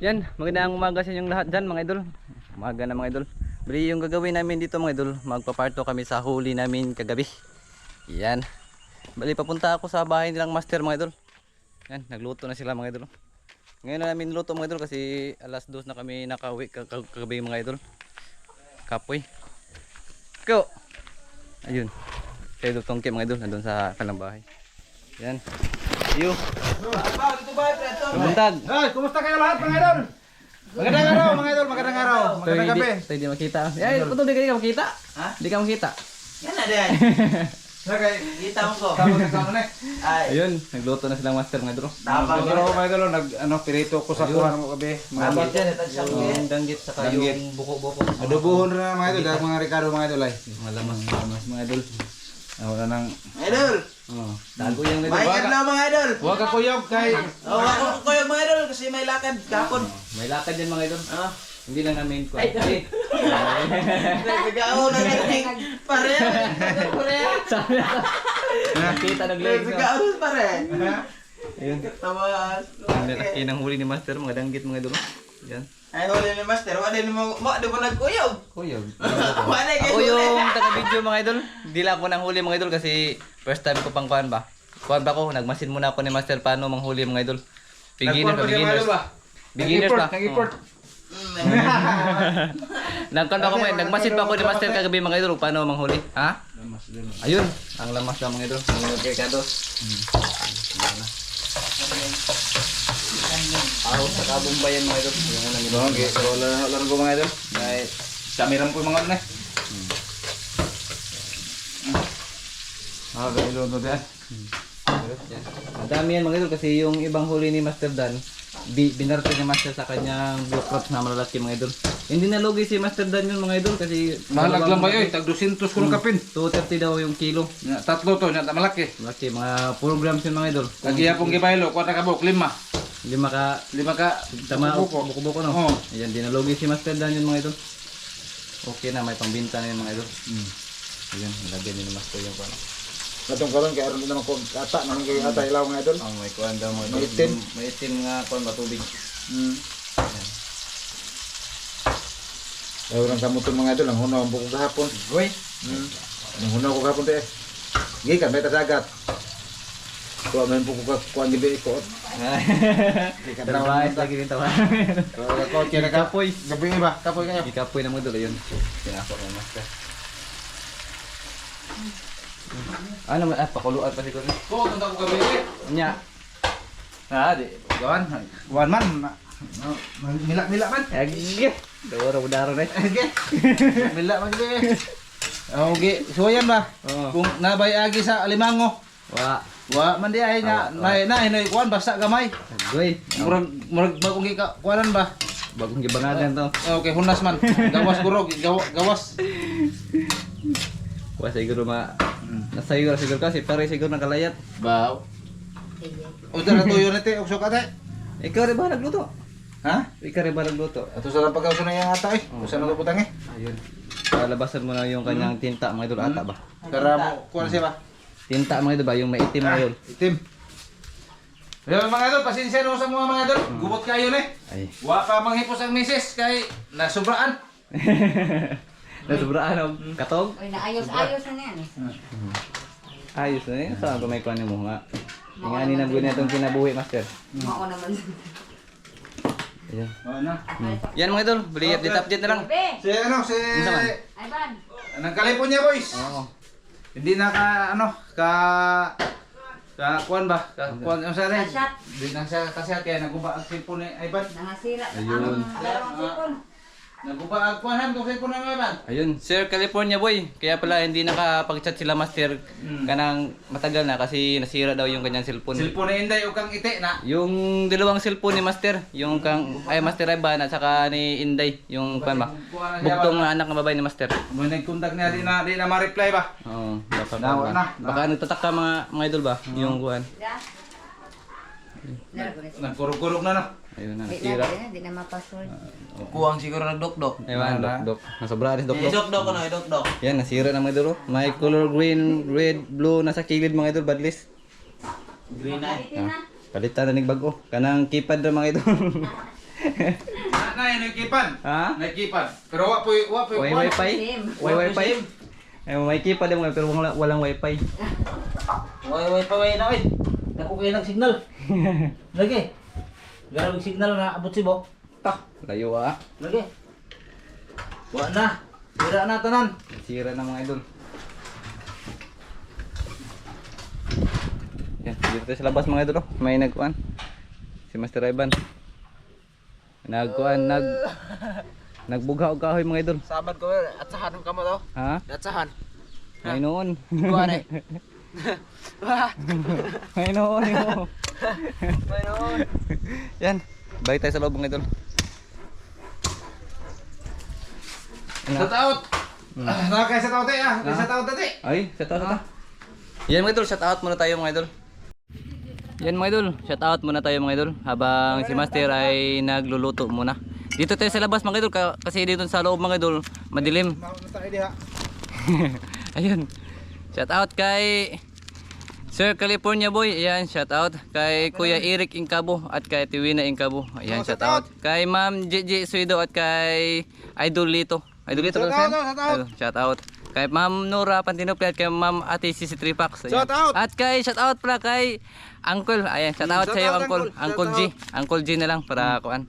Yan, magandang umaga sa inyong lahat dyan mga idol. Umaga na mga idol. Bali yung gagawin namin dito mga idol, magpaparto kami sa huli namin kagabi. Yan. Bali papunta ako sa bahay nilang master mga idol. Yan, nagluto na sila mga idol. Ngayon na namin luto mga idol kasi alas dos na kami nakauwi kag- kag- kagabi mga idol. Kapoy. Go! Ayun. Kaya Idol Tongke mga idol, nandun sa kalang bahay. Yan. Yo. Buntag. Ay, kumusta kayo lahat mga idol? Magandang araw mga idol, magandang araw. Magandang gabi. tayo di makita. Ay, putol di ka makita. Ha? Di ka makita. Yan na din. Sagay, Kita mo ko. na tawag na. Ay. Ayun, nagluto na silang master mga idol. Tapang Magandang araw mga idol, nag ano pirito ko sa kuha ng gabi. Mga idol. danggit saka Danggit. yung buko-buko. Adobohon na mga idol, mga Ricardo mga idol ay. Malamas, malamas mga idol. Wala nang Idol. Oh, tago yung May idol. kadlaw mga idol. Huwag ka kuyog kay Oh, ako ko yung mga idol kasi may lakad kapon. May lakad yan mga idol. Ah. Hindi lang namin ko. Ay, Eh, Nagkao na nating pare. Pare. Sabi na. Nakita nag-legs. no? Nagkao pare. Ayun. Tawas. Ang lalaki ng huli ni master, mga danggit mga idol. Yan. Ay, huli ni master. Wala ni mo. Mo, di ba nagkuyog? Kuyog. Wala kayo Ako yung taga-video mga idol. Di lang ako nang huli mga idol kasi first time ko pang kuhan ba. Kuhan ba ko, nagmasin muna ako ni Master paano manghuli mga idol. Beginner pa, beginners. Beginners pa. Nag-import. Mm, Nagkuhan ba ako mga, nagmasin pa ako ni Master kagabi mga idol paano manghuli. Ha? Ayun, ang lamas lang mga idol. Ang kekados. Ako sa kabumbayan mga idol. Yung ano nila. Okay, so laro ko mga idol. Dahil samiran ko yung mga idol eh. Ah, ganito to din. Yan. Madami yan mga idol kasi yung ibang huli ni Master Dan, bi binarte ni Master sa kanyang blue crops na malalaki mga idol. Hindi nalugi si Master Dan yun mga idol kasi Mahalag lang ba yun? Tag 200 ko ng kapin. 230 daw yung kilo. Tatlo to, nya malaki. Malaki, mga 4 grams yun mga idol. Lagi yapong gibaylo, kuha na kabok, lima. Hindi maka Lima ka, tama buko. buko-buko no. Oo. Ayan, di nalugi si Master Dan yun mga idol. Okay na, may pangbinta na yun mga idol. Mm. Ayan, nilagyan ni Master yung kwan. Katong karon kay aron din naman ko ata naman kay ata ilaw mga idol. Oh, may kwan daw idol. May itim. May itim nga kwan ba tubig. Mm. Ayaw lang kamuton mga idol, ang hunaw ang buko gahapon. Goy. Mm. Ang hunaw ko gahapon te. Gikan may tasagat. Kuha man buko ka kuan gibi ko. Tawais lagi din tawais. Ko kaya ka Kapoy. gabi ba? Kapoy kayo. Ikapoy na mo dolo yun. Pinako ng master. Ano man, ah, pakuluan pa siguro. Ko tanda ko gabi. Nya. Ah, di. Gawan. Gawan man. Mila-mila man. Agi. Doro daro na. Ege. Mila man gibi. Okay, so yan ba? Kung nabay agi sa alimango, Wa. Wa man di ay nga Oo, na na na kuan basta gamay. Goy. Murag murag bagong gika kuanan ba? Bagong gibangagan to. Okay, hunas man. Gawas gurog, gaw- gawas. Wa siguro ma Nasa siguro kasi pare siguro nakalayat. Baw. Udah na tuyo na te, usok ate. Ikaw rin ba nagluto? Ha? Ikaw rin ba nagluto? Ato sa lang pagkauso na yung ata eh. Usa na to putang eh. Ayun. Palabasan mo na yung kanyang tinta mga idol ata ba? Para mo kuan siya ba? Tinta mga idol ba yung maitim mga idol? Itim. Ayan mga idol, pasensya sa mga mga idol. Gubot kayo ni. Ay. Wa pa manghipos ang misis kay nasubraan. Nasobraan ang katog. Uy, naayos-ayos na yan. Ayos na yun. Saan ko may kuhanin mo nga? Yung ani na buhay na itong kinabuhi, master. Mao naman. Ayan. Na. Yan mga idol, bali update update na lang. Si ano, si ay ban. Anong kalipon niya, boys? Oo. Hindi na ka ano, ka ka kuan ba? Ka kuan ang sari. Hindi na siya kasi kaya naguba ang cellphone ni Ivan. Nangasira sa Ayun. ang dalawang sipon. Naguba ang kuanan tong cellphone ng Ivan. Ayun, Sir California boy. Kaya pala hindi nakapag-chat sila master Mm. kanang matagal na kasi nasira daw yung kanyang cellphone. Cellphone ni Inday o kang ite na. Yung dalawang cellphone ni Master, yung kang ay Master Ivan at saka ni Inday, yung pan ba? Na Bugtong ba? na anak ng babae ni Master. Mo nag-contact niya di na di na ma-reply ba? Oo, baka Nawa baka, na. baka nagtataka mga mga idol ba yung kuan. Da. Dala ko na Nagkurog-kurog na. Ayun na, Di nasira. na, di na mapasword. Kuwang siguro nagdok-dok. Ayun, dok, dok. Nasobra rin, dok, Eh, dok. dok-dok ano, dok-dok. Yan, nasira na mga idol. oh. May color green, red, blue nasa kilid mga idol, badlist. Green eye. Palitin na. Palitan na ning bago. Kanang keypad na mga idol. Na na nakikipan. Ha? Nakikipan. Pero wa po wa po. Wi wifi? Wi wifi? Ay, may pa din mga pero walang, walang wifi. Way way pa way na oy. Dako kayo ng signal. Lagi. Garang signal na abot si Bo. Tak, layo ah. Lagi. Wa na. Sira na tanan. Sira na mga idol. Yan, dito tayo sa labas mga idol. oh. May nagkuan. Si Master Ivan. Nagkuan, nag... Nagbugha og kahoy mga idol. Sabad ko, atsahan ka mo to. Ha? Atsahan. May noon. Kuha na eh. May noon. Yo. May noon. Yan. Balik tayo sa loob mga idol. Ano? Shout out. Ah, Nakakaya sa tao tayo ah. Sa tao tayo. Ay, shout out ta. Yan mga idol, shout out muna tayo mga idol. Yan mga idol, shout out muna tayo mga idol habang si Master ay nagluluto muna. Dito tayo sa labas mga idol ka- kasi dito sa loob mga idol madilim. Ayun. Shout out kay Sir California Boy. Ayan, shout out kay Kuya Eric Incabo at kay Tiwina Incabo. Ayan, Oh, shout shout out. Kay Ma'am JJ Suido at kay Idol Lito. Idol Lito Shout out, shout out. Shout out. Kay Ma'am Nora Pantinopli at kay Ma'am Ate Sisi Tripax. Ayan. Shout out. At kay shout out pala kay Uncle. Ayan, shout out shout sa iyo Uncle. Uncle. G. Uncle G na lang para kuan.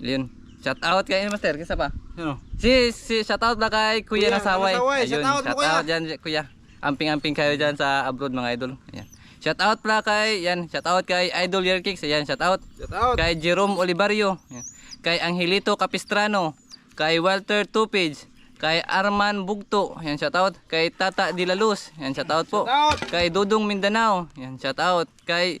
Yun. Shout out kay Master, kisa pa? Sino? Si, si shout out na kay Kuya, Kuya, Nasaway. Nasaway. Ayun, Shout out mo, shout Kuya. out dyan, Kuya. Amping-amping kayo dyan sa abroad mga idol. Ayan. Shout out pala kay, yan, shout out kay Idol Year Kicks. Ayan, shout out. Shout out. Kay Jerome Olivario. Ayan. Kay Angelito Capistrano. Kay Walter Tupage. Kay Arman Bugto. Ayan, shout out. Kay Tata De La Luz. Ayan, shout out po. Shout out. Kay Dudong Mindanao. Ayan, shout out. Kay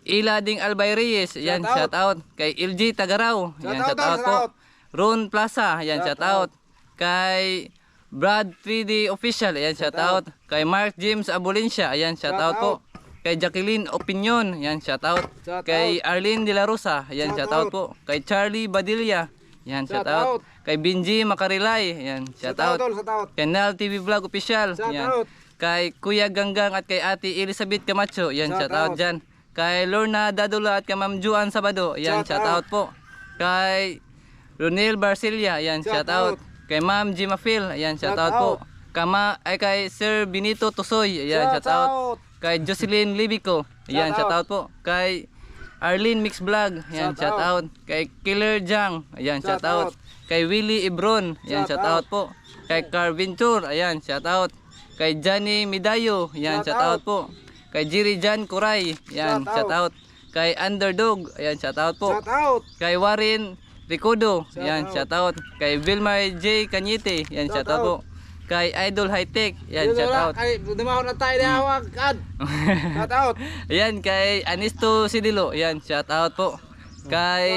Ilading Albay Reyes. Ayan, Shout shout out. Kay LG Tagaraw. Ayan, Shout out, shout out shout po. out. Ron Plaza, ayan, Shout shout, out. Kay Brad 3D Official, ayan, shout, out. Kay Mark James Abulencia, ayan, shout, Shout out, po. Kay Jacqueline Opinion, ayan, shout out. Shout Kay Arlene De La Rosa, ayan, Shout shout, out. out. po. Kay Charlie Badilla, ayan, shout, Shout out. out. Kay Benji Makarilay, ayan, shout, out. shout out. Kay Nal TV Vlog Official, Shout ayan. out. Kay Kuya Ganggang at kay Ate Elizabeth Camacho, ayan, shout, Shout out out. dyan. Kay Lorna Dadula at kay Ma'am Juan Sabado, ayan, Shout shout, out. po. Kay Ronel Barcilia, ayan, shout, Shout out. out. Kay Ma'am Jima Phil, ayan, shout, out, po. Kama, ay kay Sir Benito Tusoy, ayan, shout, Shout out. out. Kay Jocelyn Libico, ayan, Shout shout, out. po. Kay Arlene Mix Vlog, ayan, Shout shout, out. Kay Killer Jang, ayan, shout, Shout out. out. Kay Willie Ibron, ayan, shout, Shout out. po. Kay Carventure, ayan, shout out. Kay Johnny Midayo, ayan, shout, Shout out. po. Kay Jiri Jan Kuray, ayan, Shout shout, out. Kay Underdog, ayan, shout out po. Shout out. Kay Warren Ricodo, Shout yan, out. shout out. Kay Vilmar J. Cañete, yan, shout, Shout out po. Kay Idol High Tech, yan, shout out. Ay, dumahon na tayo di hawak. Ad. Shout out. Ayan, kay Anisto Sidilo, yan, shout out po. Kay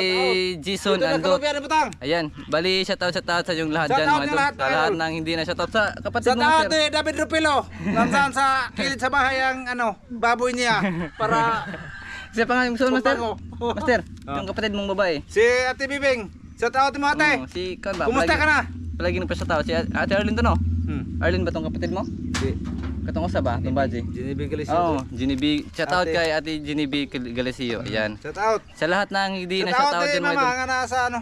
Jason na Andot. na butang. Ayan, bali shout out, shout out sa yung lahat Shout dyan, out mga idol. lahat, Sa lahat ng hindi na shout out. Sa kapatid Shout mo, out sir. eh, David Rupilo. Nasaan sa kilid sa bahay ang ano, baboy niya para Siya pa nga yung son, master. Master, yung kapatid mong babae. si Ate Bibing. Shout out mo ate. Oh, si Kan ba? Kumusta ka na? Palagi nung pa shout out. Si Ate Arlene to, no? Hmm. Arlene ba tong kapatid mo? Si Katong usa ba? Itong baji? Jenny Bigalis. Oo, Ginibi. Shout out Ate. kay Ate Ginibi Galesio. Ayan. Shout out. Sa lahat ng hindi na Shout out dyan mga nga nasa ano.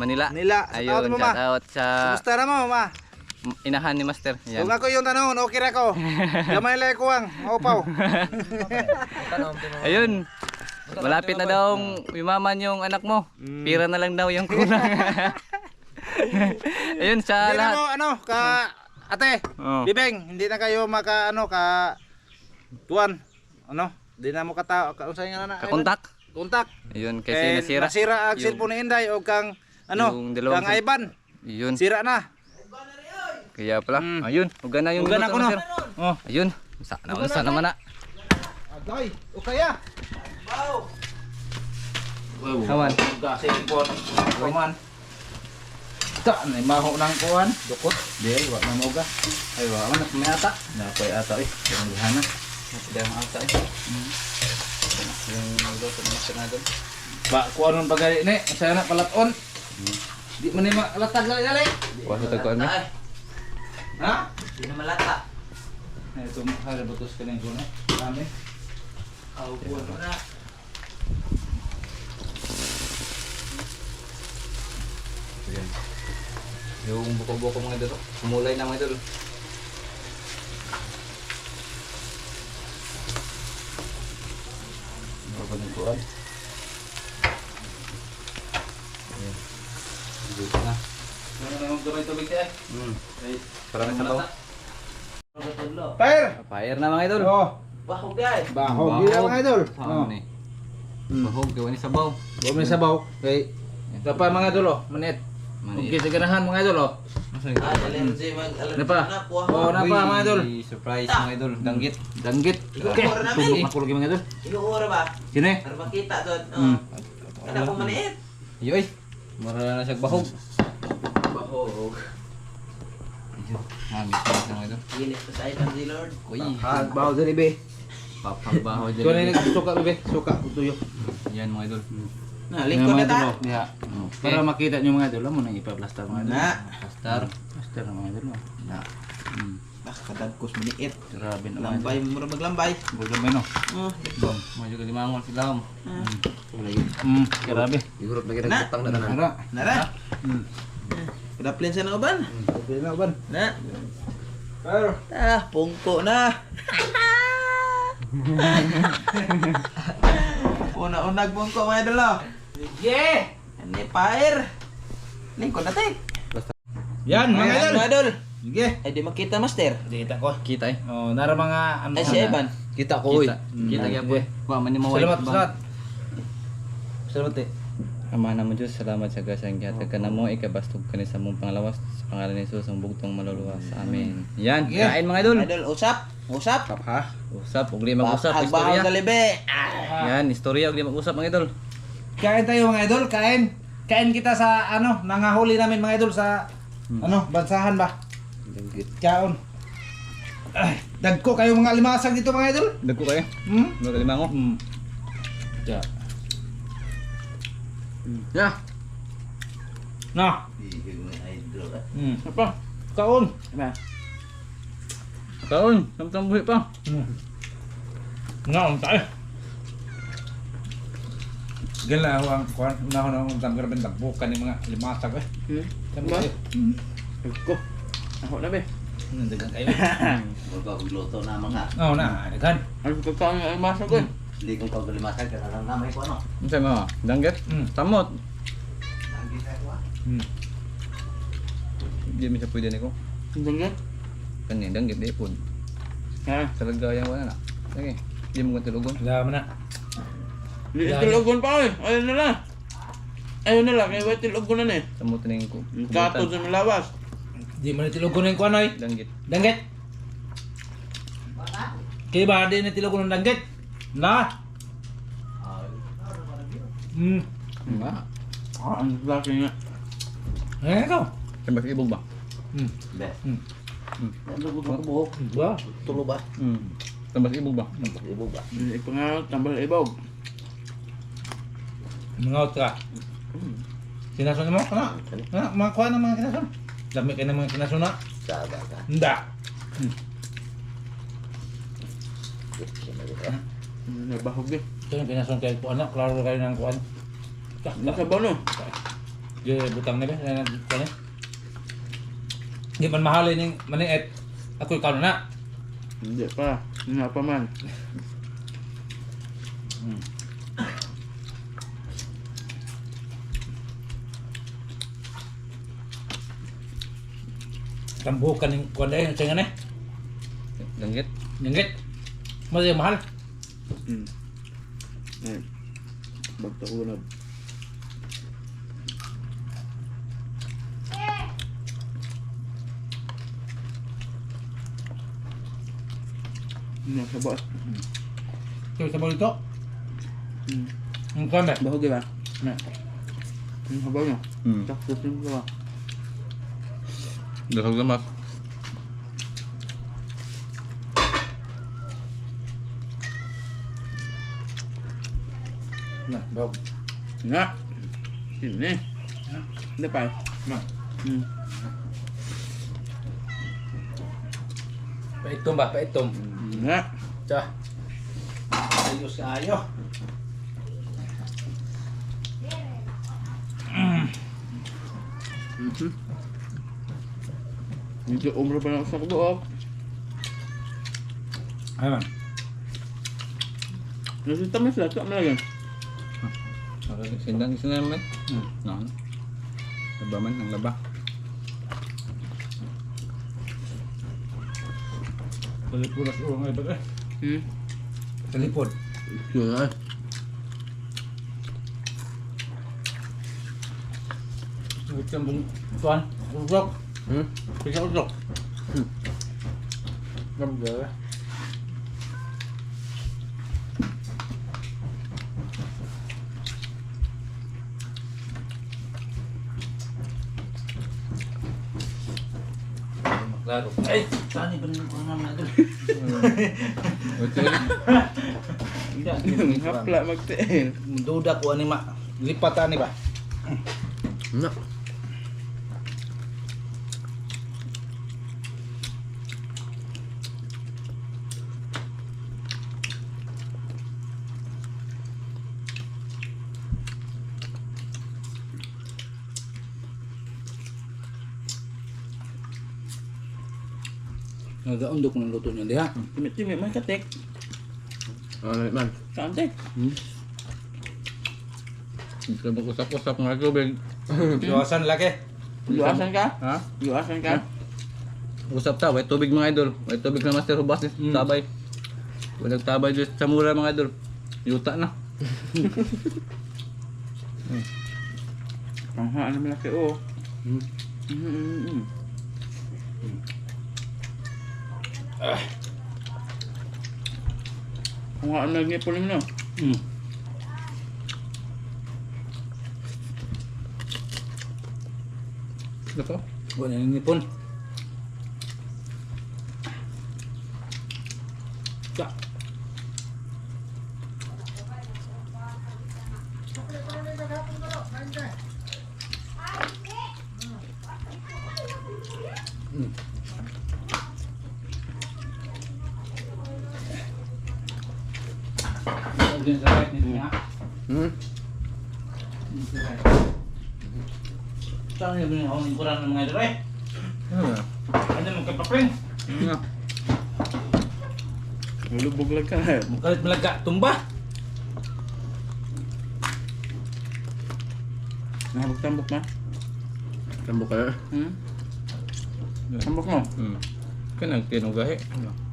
Manila. Manila. Shout out, Ayun, mama. shout out sa Kumusta na mo mama? inahan ni Master. Ayan. Kung ako yung tanong, okay ra ko. Gamay lang kuwang, maupaw. Ayun. Malapit na daw yumaman yung anak mo. Mm. Pira na lang daw yung kulang. Ayun sa Hindi na lahat. mo ano, ka ate, Oo. Bibeng, hindi na kayo maka ano ka tuwan. Ano? Hindi na mo kata ka unsay nga na. Kakontak. Kontak. Ayun kasi nasira. Nasira ang cellphone ni Inday o kang ano, kang Ivan. Ayun. Sira na. Kaya pala. Mm. Ayun. Huwag na yung luto, na ako no. Master. Oh. Ayun. Sa naunsa naman na. Agay, okay ah. Awan. Kasi impon. Kuman. Ta, may maho nang kuan. Dukot. Di, wa na moga. Ay, wa man may ata. Na koy ata eh. Yung lihana. Hindi ang ata eh. Yung magluto ng na doon. Ba, kuan nun bagay ni, saya na palaton. Di man ni malatag gali gali. Wa sa tagkuan ba? Ay, Ha? di na malata. Nah, itu hari butus kena guna. Kami. Kaupuan mo na. Yung buko-buko mga idol. Kumulay na mga idol. Babalingkuan. Ayan. Dito na. Ano naman gamay tubig tayo? Hmm. Para na sabaw. Fire! Fire na mga idol. Oh, Bahog guys. bahog. Gila mga idol. Oh. ni? Bahog, gawa ni sabaw. Huwag may sabaw. Okay. Ito pa mga idol oh. Manit. Okay, sa ganahan mga idol oh. Ah, dali si mag Ano pa? Oh, na pa mga idol. Surprise mga idol. Danggit. Danggit. Ikaw, Okay. ora. Tunggu makulog mga idol. Inuura ba? Sino eh? Para makita doon. Hmm. Oh. Kada ko maniit. Yoy. Mara na siya bahog. Bahog. Ayun. Hamit na mga idol. Ginit ko sa item si Lord. Uy. Ah, bawo sa libe. Papagbaho Ito na dyan. yung suka libe. Suka. Tuyo. Yan mga idol. Na, lingkod na ta. Diha. Okay. Para makita nyo mga idol, amo nang ipa-plaster mga idol. Na. Pastar. Plaster na mga idol. Na. Hmm. Ah, kadagkos maniit. Grabe na mga. Lambay mo mura maglambay. Ba no? Oh. Bom. Mga juga limangon sila. Ah. Hmm, grabe. Na. Ara. Nara. Hmm. Kada plan sa nang uban. Okay na ban. Na. Pero, Ah, pungko na. Una-unag pungko mga idol. Oh. Yeah! Ani fire. Lingkod na tek. Yan mga idol. Mga idol. Sige. Ay di makita master. Dita ko. Kita eh. Oh, nara mga ano. Ay si Evan. Kita ko Kita. Kita kaya po. Wa man ni maway. Salamat salamat. Salamat eh. Ama na mo Diyos, salamat sa gasang gihatag ka na mo, ikabastog ka ni sa mong panglawas, sa pangalan ni Jesus, ang bugtong maluluwas. Amen. Yan, Yeah. kain mga idol. Idol, usap. Usap. Ha? Usap, ug di mag-usap, Hagbahog istorya. sa libe. Ah. Yan, istorya, ug di mag-usap mga idol. Kain tayo mga idol, kain. Kain kita sa ano, nangahuli namin mga idol sa ano, bansahan ba? Kaon. Ay, dagko kayo mga limasag dito mga idol. Dagko kayo. Hmm? Mga limango. Hmm. Ja. Ya. Na. Idol. Hmm. Apa? Kaon. Ba? Kaon, samtang buhi pa. Hmm. Nga, ang tayo. Gala ako ang kuhan. Una ko na akong tanggal ng dagbukan ng mga limasag eh. Hmm. Eh. Hmm. Ko. Ako na be. Nandagan kayo. Magpagluto na mga. Oo na, anagan. Ano ka ka ay masa ko? Hindi kong paglimasag ka lang namay ko ano. Unsa mo? Dangget? Hmm. Samot. Hmm. Di mi siya pwede niko. Dangit. Kani danggit di pud. Ha. Talaga yang wala na. Sige. Di mo tulogon. Alam mo na. Di tilugon pa eh. Ayun na lang. Ayun na lang. Kaya wait tilugon na eh. Samot ning ko. Kato sa malawas. Di mo na tilugon ng kuhan ay. Danggit. Danggit. Kaya ba di na tilugon ng danggit? Na. Hmm. Nga. Ah, ang laki nga. Eh, ikaw. Tembak ibog ba? Hmm. Be. Hmm. Ano ko ba buhok? Ba? Tulo ba? Hmm. Tembak ibog ba? Ibo ba? Hindi pa nga tambal ibog. Mangaut ka. Sinasun mo? Kana? Kana? Mga kuha ng mga kinasun. Dami kayo ng mga kinasun na. Saga ka. Hindi. Nabahog eh. Ito yung kinasun kayo kuha na. Klaro kayo ng kuha. Ka, Nasa ba no? Di butang nila. Yan ang kuha niya. Di man mahalin yung maniit. Ako ikaw na. Hindi pa. Nga pa man. Tambukan yung kuha na yun. Sige na eh. Danggit. Nanggit. Masaya mahal. Hmm. Eh. Bagtahunod. Nasa ba? Kaya sa balito. Hmm. Ang kuha ba? Bahog ba? Na. Ang habaw niya. Hmm. Sakto din ba? Dasog lamas. Na, bawag. Nga. Sini. Hindi pa. Na. Hmm. Paitom ba? Paitom. Nga. Tiya. Ayos ka ayo. Mhm. Medyo umro pa lang sa kubo. Ayun. Nasi tamis lah, tak lagi. Sindang isa naman. Hmm. No. Laba man, ang laba. Talipod at ulang ay ba't eh? Hmm. Talipod. Sure. Ito yung bung... Tuan. Usok. Hmm? Pisang usok. Klaro. Ay, saan ba nang mga mga idol? Hindi. Hapla magtiin. Duda ko ani ma. Lipat ani ba? No. Nagaundok ng luto niya diha. Timit-timit may katek. Ano man? Kaantek. Gusto mo usap-usap ng tubig. Iwasan laki. Luasan ka? Ha? Luasan ka? Usap ta, may tubig mga idol. May tubig na master hubas ni Mm. tabay. Walang tabay dito sa mura mga idol. Yuta na. Panghaan naman laki oh. Hmm. Mm-hmm. Panghaan lagi po rin no. Hmm. Ano to? Wala nang nipon. Ka. Hmm. Din sa right niya. Hmm? Saan yung binahon ng kurang ng mga idol eh? Ano ba? Ano mo kapapring? Ano? Lubog lang ka na. Mukalit malaga tumba. Nahambok-tambok na. Tambok kayo. Hmm? Tambok mo. Hmm. Kanang tinugahe. Ano?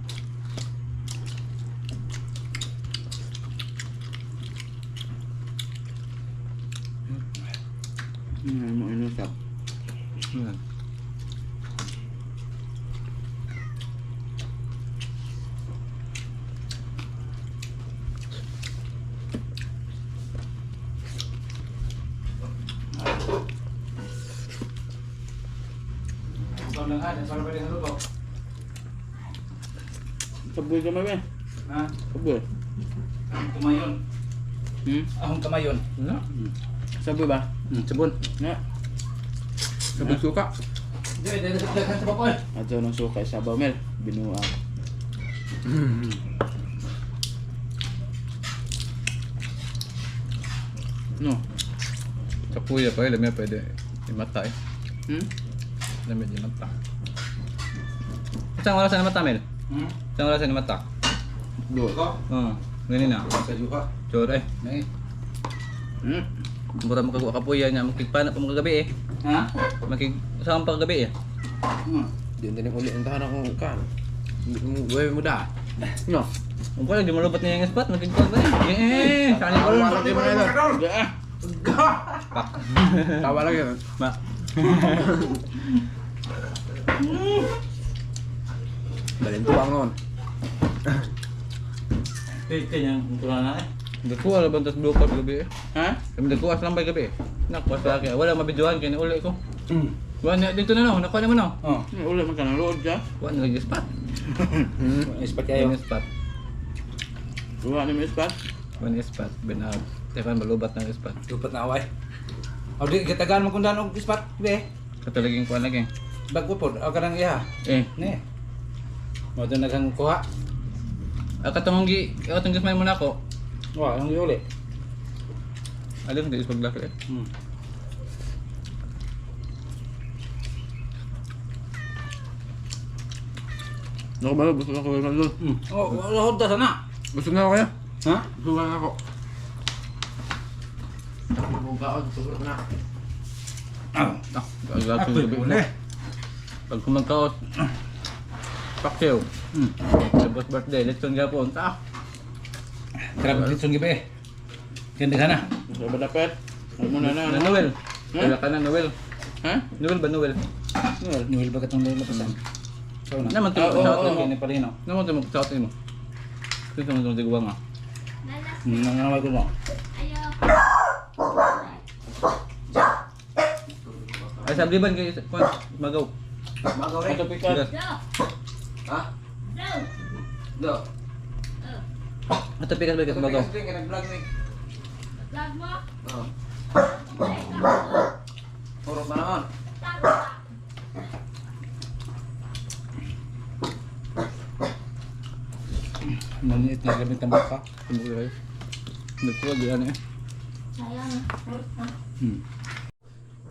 Hmm, mo inusap. Ano? Ikaw lang ha, para pwede sa luto. Saboy ka may Ha? Saboy. Ahong kamayon. Hmm? Ahong kamayon. Ano? Saboy ba? Hmm, sabon. Nga. Sabon suka. Dahil sa daghan sa bakoy. Ato ng suka sa bawmel. Binuha. No. Kapuya pa, ilam yan pwede. Imata eh. Hmm? Lamit imata. Isang oras na mata, Mel? Hmm? Isang oras na mata? Dua. Oo. Ganun na. Sa. Sure eh. Nay. Hmm? Mura mo kagawa kapuya niya. Magkigpana pa mga gabi eh. Ha? Magkig... Saan pa kagabi eh. Hmm. Di din uli ang tahan akong kan. Mo gawin mo da. No. Ang pala, di mo lubot niya yung spot. Magkigpana pa eh. Eh, saan ko lang. Di ba na Ga. Pak. Tawa lang yun. Ma. Balin tuwang nun. Pwede niyang kurang na eh. Dagkuha, laban tas bukas gabi eh. Ha? Kami dagkuha lang ba gabi eh. Nakwas lagi. Wala mabidyohan kaya uli ko. Hmm. Kuha na dito na no. Nakuha naman no. Oh. Uli man ka ng load ka. Kuha na lagi spot. Ispat Kuha kayo. na spot. Kuha ni mo spot. Kuha na spot. Ben out. Tekan malubat na spot. Lupat na away. Aw di katagan mo kung daan og ispat be. Katalaging kuha lagi. Bago pod. Aw kanang iya. Eh. Ne. Mo to nagang kuha. Akatong gi, akatong gismay mo na ako. Wa, ang giuli. Alam, di is paglaki eh. Hmm. Ako ba? Gusto na ko yung idol. Oh, lahod ta sana. Gusto na ako kaya? Ha? Gusto na ako. Bukaon, siguro na. Ah, yung gabi mo. Pag kumagkaot. Pakyaw. Hmm. Tapos birthday, let's go po. Ta. Grabe dito ng gabi. Ganda ka na. Gusto ba dapat? Huwag mo na na. Na Noel. Kaya ka na Noel. Ha? Noel ba Noel? Noel. Niwil ba katong lalapasan? So na. Naman Ah, tayo oo, sa oo. atin. Kini pa rin oh. Naman tayo sa atin mo. Dito mo itong tigwa nga. Nangaway ko mo. Ay, sabliban kayo. Kwan, magaw. Magaw rin. Ito pikas. Ha? Do. Ito pikas ba magaw? nag-vlog ni. Oo. Puro pa naman. Maliit na gamit ng baka. Tumbukin kayo. Nagkuha di ano eh.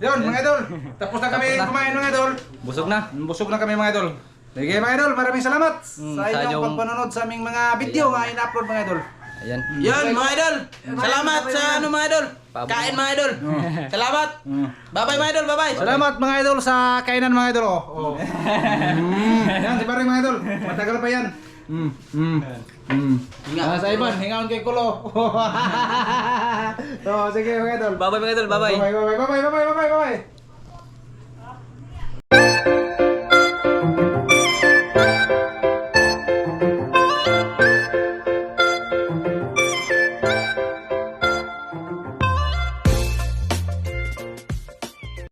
Yun mga idol. Tapos na kami kumain mga idol. Busog na. Busog na kami mga idol. Sige mga idol, maraming salamat Mm, sa sa inyong inyong- pagpanonood sa aming mga video nga in-upload mga idol. Ayan. Yan mga idol. Salamat sa ano mga idol. Kain mga idol. Salamat. Bye-bye mga idol. Bye-bye. Salamat mga idol sa kainan mga idol. Oh. oh. mm. Yan, si Paring mga idol. Matagal pa yan. Mm. Mm. Mm. Ah, sa iban, hingaon kay Kulo. so, sige mga idol. Bye-bye mga idol. Bye-bye. Bye bye bye bye bye bye bye bye.